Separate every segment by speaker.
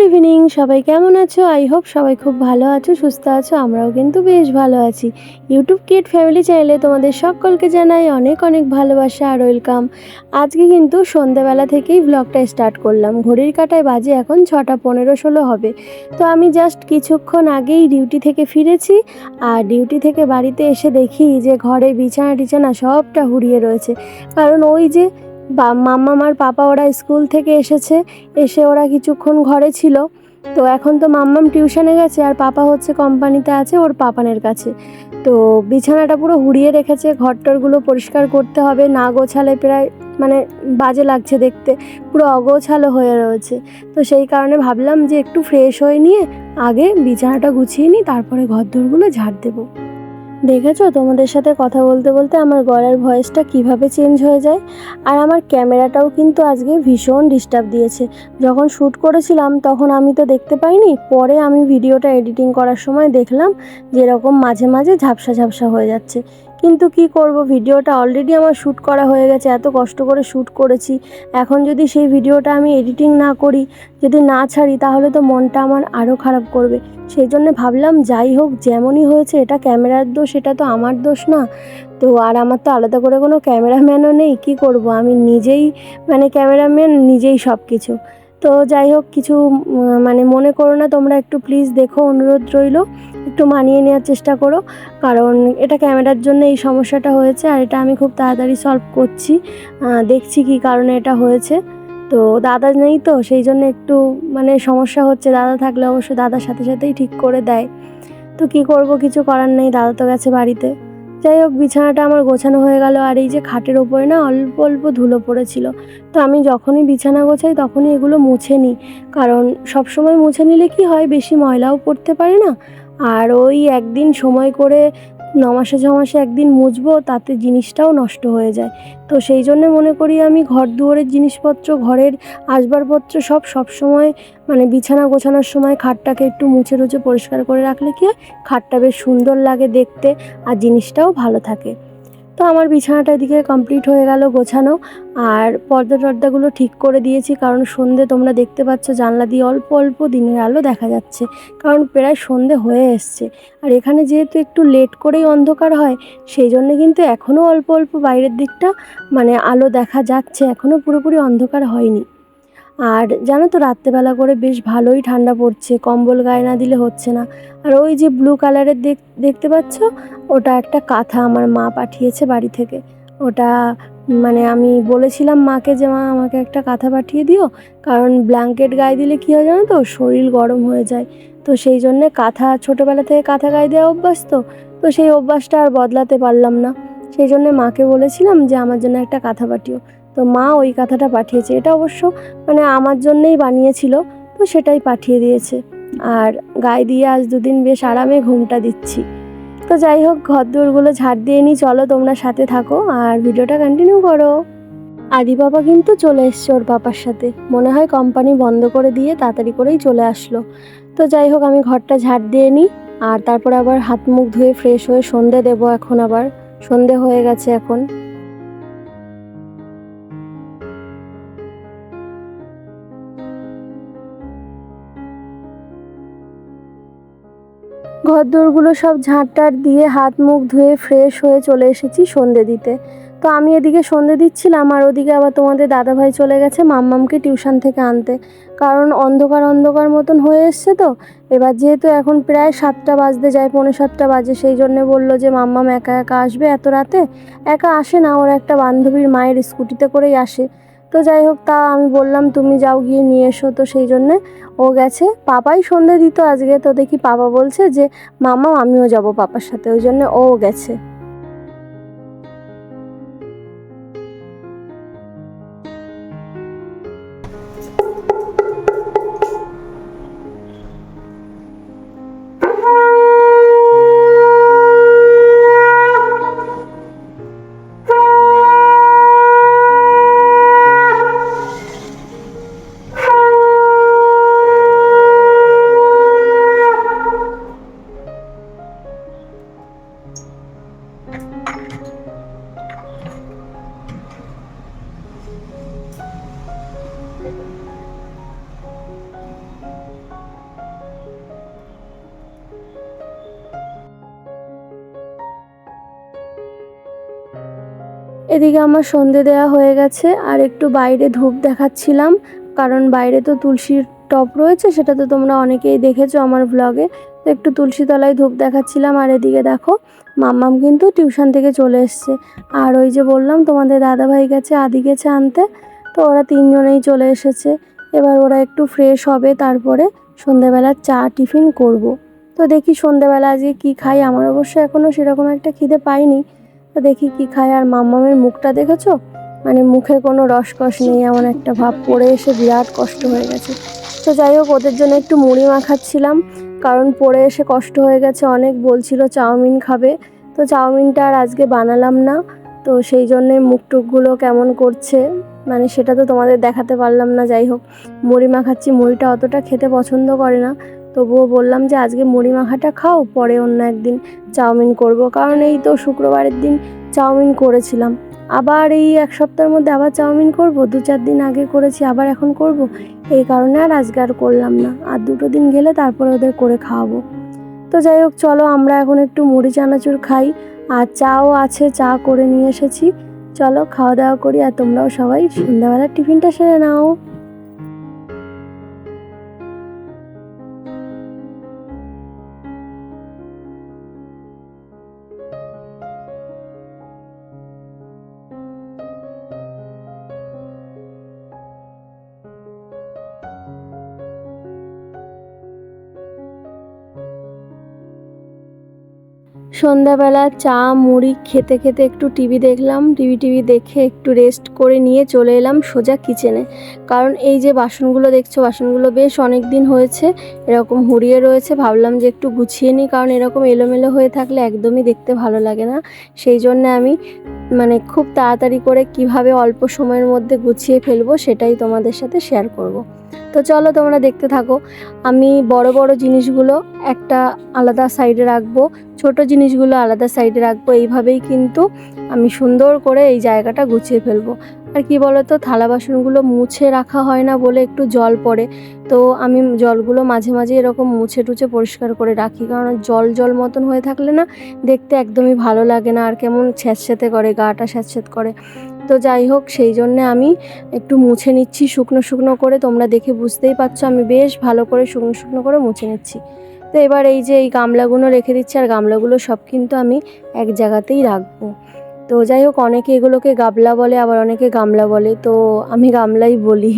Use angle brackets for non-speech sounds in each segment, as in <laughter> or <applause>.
Speaker 1: Good evening সবাই কেমন আছো? আই হোপ সবাই খুব ভালো আছো, সুস্থ আছো, আমরাও কিন্তু বেশ ভালো আছি। ইউটিউব কিড ফ্যামিলি চ্যানেলে তোমাদের সকলকে জানাই অনেক অনেক ভালোবাসা আর ওয়েলকাম আজকে কিন্তু সন্ধেবেলা থেকেই ব্লগটা স্টার্ট করলাম। ঘড়ির কাটায় বাজে এখন ছটা পনেরো ষোলো হবে। তো আমি জাস্ট কিছুক্ষণ আগেই ডিউটি থেকে ফিরেছি আর ডিউটি থেকে বাড়িতে এসে দেখি যে ঘরে বিছানা টিছানা সবটা হুড়িয়ে রয়েছে। কারণ ওই যে বা মাম্মা আমার পাপা ওরা স্কুল থেকে এসেছে, এসে ওরা কিছুক্ষণ ঘরে ছিল। তো এখন তো মাম্মাম টিউশনে গেছে আর পাপা হচ্ছে কোম্পানিতে আছে ওর পাপানের কাছে। তো বিছানাটা পুরো হুড়িয়ে রেখেছে, ঘরটরগুলো পরিষ্কার করতে হবে, না গোছালে প্রায় মানে বাজে লাগছে দেখতে, পুরো অগোছালো হয়ে রয়েছে। তো সেই কারণে ভাবলাম যে একটু ফ্রেশ হয়ে নিয়ে আগে বিছানাটা গুছিয়ে নিই, তারপরে ঘর ঘরদোরগুলো ঝাড় দেবো। দেখেছ? তোমাদের সাথে কথা বলতে বলতে আমার গলার ভয়েসটা কীভাবে চেঞ্জ হয়ে যায়? আর আমার ক্যামেরাটাও কিন্তু আজকে ভীষণ ডিস্টার্ব দিয়েছে। যখন শ্যুট করেছিলাম, তখন আমি তো দেখতে পাইনি। পরে আমি ভিডিওটা এডিটিং করার সময় দেখলাম, যেরকম মাঝে মাঝে ঝাপসা ঝাপসা হয়ে যাচ্ছে। কিন্তু কি করব? ভিডিওটা অলরেডি আমার শ্যুট করা হয়ে গেছে, এত কষ্ট করে শ্যুট করেছি। এখন যদি সেই ভিডিওটা আমি এডিটিং না করি, যদি না ছাড়ি, তাহলে তো মনটা আমার আরও খারাপ করবে। সেই জন্য ভাবলাম, যাই হোক, যেমনই হয়েছে, এটা ক্যামেরার দোষ, এটা তো আমার দোষ না। তো আর আমার তো আলাদা করে কোনো ক্যামেরাম্যানও নেই, কি করব? আমি নিজেই মানে ক্যামেরাম্যান নিজেই সব কিছু তো যাই হোক, কিছু মানে মনে করো না, তোমরা একটু প্লিজ দেখো, অনুরোধ রইল, একটু মানিয়ে নেওয়ার চেষ্টা করো, কারণ এটা ক্যামেরার জন্য এই সমস্যাটা হয়েছে, আর এটা আমি খুব তাড়াতাড়ি সলভ করছি দেখছি কি কারণে এটা হয়েছে। তো দাদা নেই তো, সেই জন্য একটু মানে সমস্যা হচ্ছে, দাদা থাকলে অবশ্য দাদার সাথে সাথেই ঠিক করে দেয়। তো কি করব, কিছু করার নেই, দাদা তো গেছে বাড়িতে। যাই হোক, বিছানাটা আমার গোছানো হয়ে গেল, আর এই যে খাটের ওপরে না অল্প অল্প ধুলো পড়েছিল। তো আমি যখনই বিছানা গোছাই তখনই এগুলো মুছে নিই। কারণ সব সময় মুছে নিলে কি হয়, বেশি ময়লাও পড়তে পারে না। আর ওই একদিন সময় করে নমাসে ছমাসে একদিন মুছবো, তাতে জিনিসটাও নষ্ট হয়ে যায়। তো সেই জন্য মনে করি আমি ঘর দুয়ারের জিনিসপত্র, ঘরের আসবাবপত্র সব সব সময় মানে বিছানা গোছানোর সময় খাটটাকে একটু মুছে টুছে পরিষ্কার করে রাখলে কি হয়? খাটটা বেশ সুন্দর লাগে দেখতে আর জিনিসটাও ভালো থাকে। তো আমার বিছানাটা এদিকে কমপ্লিট হয়ে গেল গোছানো। আর পর্দা টর্দাগুলো ঠিক করে দিয়েছি, কারণ সন্ধে তোমরা দেখতে পাচ্ছ জানলা দিয়ে অল্প অল্প দিনের আলো দেখা যাচ্ছে, কারণ প্রায় সন্ধে হয়ে এসছে। আর এখানে যেহেতু একটু লেট করেই অন্ধকার হয়, সেই জন্য কিন্তু এখনও অল্প অল্প বাইরের দিকটা মানে আলো দেখা যাচ্ছে, এখনও পুরোপুরি অন্ধকার হয়নি। আর জানো তো, রাত্রেবেলা করে বেশ ভালোই ঠান্ডা পড়ছে, কম্বল গায়ে না দিলে হচ্ছে না। আর ওই যে ব্লু কালারের দেখ- দেখতে পাচ্ছ? ওটা একটা কাঁথা আমার মা পাঠিয়েছে বাড়ি থেকে। ওটা মানে আমি বলেছিলাম মাকে যে, মা, আমাকে একটা কাঁথা পাঠিয়ে দিও। কারণ ব্ল্যাঙ্কেট গায়ে দিলে কী হয় জানো তো? শরীর গরম হয়ে যায়। তো সেই জন্যে কাঁথা, ছোটোবেলা থেকে কাঁথা গায়ে দেওয়া অভ্যাস তো? তো সেই অভ্যাসটা আর বদলাতে পারলাম না। সেই জন্যে মাকে বলেছিলাম যে, আমার জন্য একটা কাঁথা পাঠিও। তো মা ওই কাঁথাটা পাঠিয়েছে। এটা অবশ্য মানে আমার জন্যেই বানিয়েছিল, তো সেটাই পাঠিয়ে দিয়েছে। আর গায়ে দিয়ে আজ দুদিন বেশ আরামে ঘুমটা দিচ্ছি। তো যাই হোক, ঘর দৌড়গুলো ঝাড় দিয়ে নিই, চলো তোমরা সাথে থাকো আর ভিডিওটা কন্টিনিউ করো। আদি বাবা কিন্তু চলে এসছে ওর পাপার সাথে। মনে হয় কোম্পানি বন্ধ করে দিয়ে তাড়াতাড়ি করেই চলে আসলো। তো যাই হোক, আমি ঘরটা ঝাড় দিয়ে নিই, আর তারপর আবার হাত মুখ ধুয়ে ফ্রেশ হয়ে সন্ধে দেবো এখন আবার। সন্ধে হয়ে গেছে এখন। ঘরদোরগুলো সব ঝাঁটটার দিয়ে হাত মুখ ধুয়ে ফ্রেশ হয়ে চলে এসেছি সন্ধে দিতে। তো আমি এদিকে সন্ধে দিচ্ছিলাম আর ওদিকে আবার তোমাদের দাদাভাই চলে গেছে মাম্মামকে টিউশন থেকে আনতে। কারণ অন্ধকার অন্ধকার মতন হয়ে এসছে তো। এবার যেহেতু এখন প্রায় সাতটা বাজতে যায়, পৌনে সাতটা বাজে, সেই জন্যে বলল যে মাম্মাম একা একা আসবে এত রাতে। একা আসে না, ওর একটা বান্ধবীর মায়ের স্কুটিতে করেই আসে। তো যাই হোক, তা আমি বললাম, তুমি যাও গিয়ে নিয়ে এসো। তো সেই জন্যে ও গেছে। পাপাই সন্ধে দিত, আজকে তো দেখি পাপা বলছে যে, মামা, আমিও যাব পাপার সাথে। ওই জন্য ও গেছে। এদিকে আমার সন্ধে দেওয়া হয়ে গেছে, আর একটু বাইরে ধূপ দেখাচ্ছিলাম, কারণ বাইরে তো তুলসীর টপ রয়েছে, সেটা তো তোমরা অনেকেই দেখেছ আমার ব্লগে তো একটু তুলসী তলায় ধূপ দেখাচ্ছিলাম, আর এদিকে দেখো, মাম্মাম কিন্তু টিউশন থেকে চলে এসছে। আর ওই যে বললাম, তোমাদের দাদাভাই গেছে, আদি গেছে আনতে, তো ওরা তিনজনেই চলে এসেছে। এবার ওরা একটু ফ্রেশ হবে, তারপরে সন্ধেবেলা চা টিফিন করব। তো দেখি সন্ধেবেলা আজকে কী খাই, আমার অবশ্য এখনও সেরকম একটা খিদে পাইনি দেখি কি খায়। আর মাম্মামের মুখটা দেখেছ? মানে মুখে কোনো রসকস নেই, এমন একটা ভাব পড়ে এসে বিরাট কষ্ট হয়ে গেছে। তো যাই হোক, ওদের জন্য একটু মুড়ি মাখাচ্ছিলাম, কারণ পড়ে এসে কষ্ট হয়ে গেছে। অনেক বলছিল চাউমিন খাবে। তো চাউমিনটা আর আজকে বানালাম না। তো সেই জন্যে মুখ টুকগুলো কেমন করছে মানে সেটা তো তোমাদের দেখাতে পারলাম না। যাই হোক, মুড়ি মাখাচ্ছি। মুড়িটা অতটা খেতে পছন্দ করে না। তবুও বললাম যে আজকে মুড়ি মাখাটা খাও, পরে অন্য একদিন চাউমিন করব। কারণ এই তো শুক্রবারের দিন চাউমিন করেছিলাম। আবার এই এক সপ্তাহের মধ্যে আবার চাউমিন করব, দু চার দিন আগে করেছি, আবার এখন করব। এই কারণে আর আজকে আর করলাম না। আর দুটো দিন গেলে তারপরে ওদের করে খাওয়াবো। তো যাই হোক, চলো আমরা এখন একটু মুড়ি চানাচুর খাই। আর চাও আছে, চা করে নিয়ে এসেছি। চলো খাওয়া দাওয়া করি, আর তোমরাও সবাই সন্ধ্যাবেলার টিফিনটা সেরে নাও। সন্ধ্যাবেলা চা, মুড়ি খেতে খেতে একটু টিভি দেখলাম, টিভি টিভি দেখে একটু রেস্ট করে নিয়ে চলে এলাম সোজা কিচেনে কারণ এই যে বাসনগুলো দেখছ, বাসনগুলো বেশ অনেক দিন হয়েছে, এরকম হুড়িয়ে রয়েছে, ভাবলাম যে একটু গুছিয়ে নিই, কারণ এরকম এলোমেলো হয়ে থাকলে একদমই দেখতে ভালো লাগে না সেই জন্য আমি মানে খুব তাড়াতাড়ি করে কীভাবে অল্প সময়ের মধ্যে গুছিয়ে ফেলব সেটাই তোমাদের সাথে শেয়ার করব। তো চলো তোমরা দেখতে থাকো। আমি বড় বড় জিনিসগুলো একটা আলাদা সাইডে রাখব, ছোট জিনিসগুলো আলাদা সাইডে রাখব। এইভাবেই কিন্তু আমি সুন্দর করে এই জায়গাটা গুছিয়ে ফেলব। আর কি বলতো, থালা বাসনগুলো মুছে রাখা হয় না বলে একটু জল পড়ে। তো আমি জলগুলো মাঝে মাঝে এরকম মুছে টুছে পরিষ্কার করে রাখি। কারণ জল জল মতন হয়ে থাকলে না দেখতে একদমই ভালো লাগে না। আর কেমন স্যাঁতস্যাঁতে করে, গাটা স্যাঁতস্যাঁত করে। তো যাই হোক, সেই জন্যে আমি একটু মুছে নিচ্ছি শুকনো শুকনো করে। তোমরা দেখে বুঝতেই পারছ, আমি বেশ ভালো করে শুকনো শুকনো করে মুছে নিচ্ছি। তো এবার এই যে এই গামলাগুলো রেখে দিচ্ছি, আর গামলাগুলো সব কিন্তু আমি এক জায়গাতেই রাখব। তো যাই হোক, অনেকে এগুলোকে গাবলা বলে, আবার অনেকে গামলা বলে। তো আমি গামলাই বলি,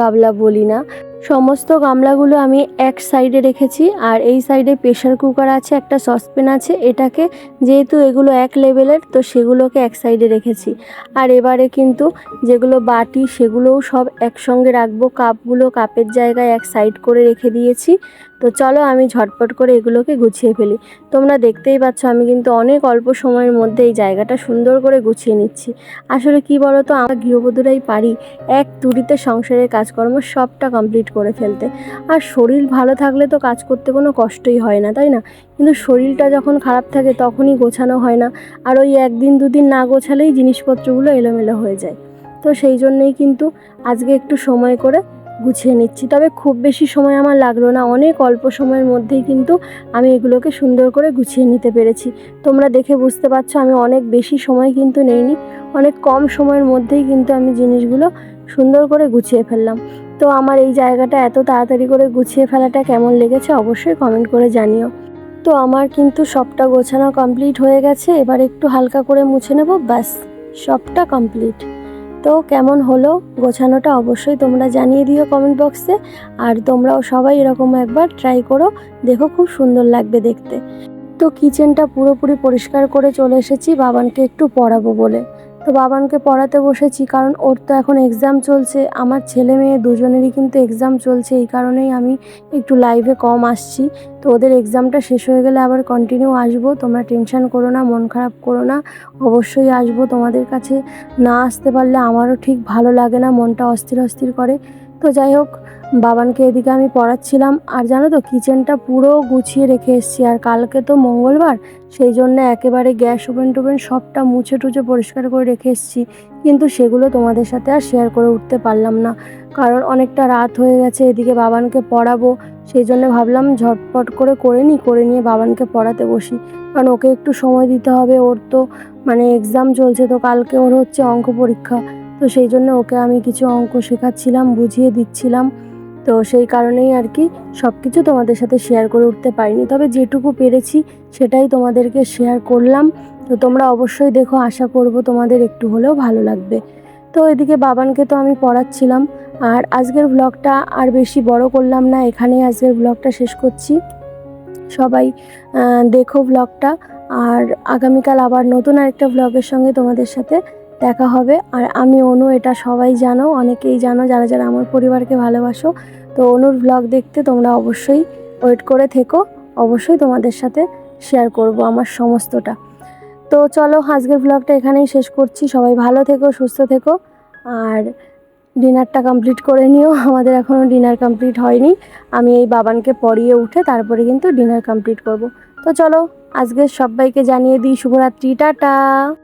Speaker 1: গাবলা বলি না। সমস্ত গামলাগুলো আমি এক সাইডে রেখেছি আর এই সাইডে প্রেশার কুকার আছে, একটা সসপ্যান আছে। এটাকে যেহেতু এগুলো এক লেভেলের, তো সেগুলোকে এক সাইডে রেখেছি। আর এবারে কিন্তু যেগুলো বাটি, সেগুলোও সব একসঙ্গে রাখব। কাপগুলো কাপের জায়গায় এক সাইড করে রেখে দিয়েছি। তো চলো আমি ঝটপট করে এগুলোকে গুছিয়ে ফেলি। তোমরা দেখতেই পাচ্ছ আমি কিন্তু অনেক অল্প সময়ের মধ্যে এই জায়গাটা সুন্দর করে গুছিয়ে নিচ্ছি। আসলে কি বলো তো আমরা গৃহবধূরাই পারি এক তুড়িতে সংসারের কাজকর্ম সবটা কমপ্লিট করে ফেলতে। আর শরীর ভালো থাকলে তো কাজ করতে কোনো কষ্টই হয় না, তাই না? কিন্তু শরীরটা যখন খারাপ থাকে তখনই গোছানো হয় না। আর ওই একদিন দুদিন না গোছালেই জিনিসপত্রগুলো এলোমেলো হয়ে যায়। তো সেই জন্যই কিন্তু আজকে একটু সময় করে গুছিয়ে নিচ্ছি। তবে খুব বেশি সময় আমার লাগল না। অনেক অল্প সময়ের মধ্যেই কিন্তু আমি এগুলোকে সুন্দর করে গুছিয়ে নিতে পেরেছি। তোমরা দেখে বুঝতে পারছ আমি অনেক বেশি সময় কিন্তু নেইনি। অনেক কম সময়ের মধ্যেই কিন্তু আমি জিনিসগুলো সুন্দর করে গুছিয়ে ফেললাম। তো আমার এই জায়গাটা এত তাড়াতাড়ি করে গুছিয়ে ফেলাটা কেমন লেগেছে অবশ্যই কমেন্ট করে জানিও। তো আমার কিন্তু সবটা গোছানো কমপ্লিট হয়ে গেছে। এবার একটু হালকা করে মুছে নেব। ব্যাস, সবটা কমপ্লিট। তো কেমন হলো গোছানোটা অবশ্যই তোমরা জানিয়ে দিও কমেন্ট বক্সে আর তোমরাও সবাই এরকম একবার ট্রাই করো, দেখো খুব সুন্দর লাগবে দেখতে। তো কিচেনটা পুরোপুরি পরিষ্কার করে চলে এসেছি, বাবানকে একটু পড়াবো বলে। তো বাবানকে পড়াতে বসেছি, কারণ ওর তো এখন এক্সাম চলছে। আমার ছেলে মেয়ে দুজনেরই কিন্তু এক্সাম চলছে, এই কারণেই আমি একটু লাইভে কম আসছি। তো ওদের এক্সামটা শেষ হয়ে গেলে আবার কন্টিনিউ আসব। তোমরা টেনশান করো না, মন খারাপ করো না। অবশ্যই আসব তোমাদের কাছে। না আসতে পারলে আমারও ঠিক ভালো লাগে না, মনটা অস্থির অস্থির করে। তো যাই হোক, বাবানকে এদিকে আমি পড়াচ্ছিলাম। আর জানো তো কিচেনটা পুরো গুছিয়ে রেখে এসেছি। আর কালকে তো মঙ্গলবার, সেই জন্য একেবারে গ্যাস ওভেন টোভেন সবটা মুছে টুছে পরিষ্কার করে রেখে এসেছি। কিন্তু সেগুলো তোমাদের সাথে আর শেয়ার করে উঠতে পারলাম না। কারণ অনেকটা রাত হয়ে গেছে, এদিকে বাবানকে পড়াবো। সেই জন্য ভাবলাম ঝটপট করে করে নিই, করে নিয়ে বাবানকে পড়াতে বসি। কারণ ওকে একটু সময় দিতে হবে, ওর তো মানে এক্সাম চলছে, তো কালকে ওর হচ্ছে অঙ্ক পরীক্ষা। তো সেই জন্য ওকে আমি কিছু অঙ্ক শেখাচ্ছিলাম, বুঝিয়ে দিচ্ছিলাম। তো সেই কারণেই আর কি সব কিছু তোমাদের সাথে শেয়ার করে উঠতে পারিনি। তবে যেটুকু পেরেছি সেটাই তোমাদেরকে শেয়ার করলাম। তো তোমরা অবশ্যই দেখো, আশা করব তোমাদের একটু হলেও ভালো লাগবে। তো এদিকে বাবানকে তো আমি পড়াচ্ছিলাম। আর আজকের ব্লগটা আর বেশি বড় করলাম না, এখানেই আজকের ব্লগটা শেষ করছি। সবাই দেখো ব্লগটা আর আগামীকাল আবার নতুন আরেকটা ব্লগের সঙ্গে তোমাদের সাথে দেখা হবে। আর আমি, অনু, এটা সবাই জানো, অনেকেই জানো, যারা যারা আমার পরিবারকে ভালোবাসো। তো, অনুর ব্লগ দেখতে তোমরা অবশ্যই ওয়েট করে থেকো। অবশ্যই তোমাদের সাথে শেয়ার করব আমার সমস্তটা। তো, চলো, আজকের ব্লগটা এখানেই শেষ করছি। সবাই ভালো থেকো, সুস্থ থেকো। আর ডিনারটা কমপ্লিট করে নিও। <laughs> আমাদের এখনও ডিনার কমপ্লিট হয়নি। আমি এই বাবানকে পড়িয়ে উঠে তারপরে কিন্তু ডিনার কমপ্লিট করব। তো, চলো আজকে সবাইকে জানিয়ে দিই শুভরাত্রি, টাটা!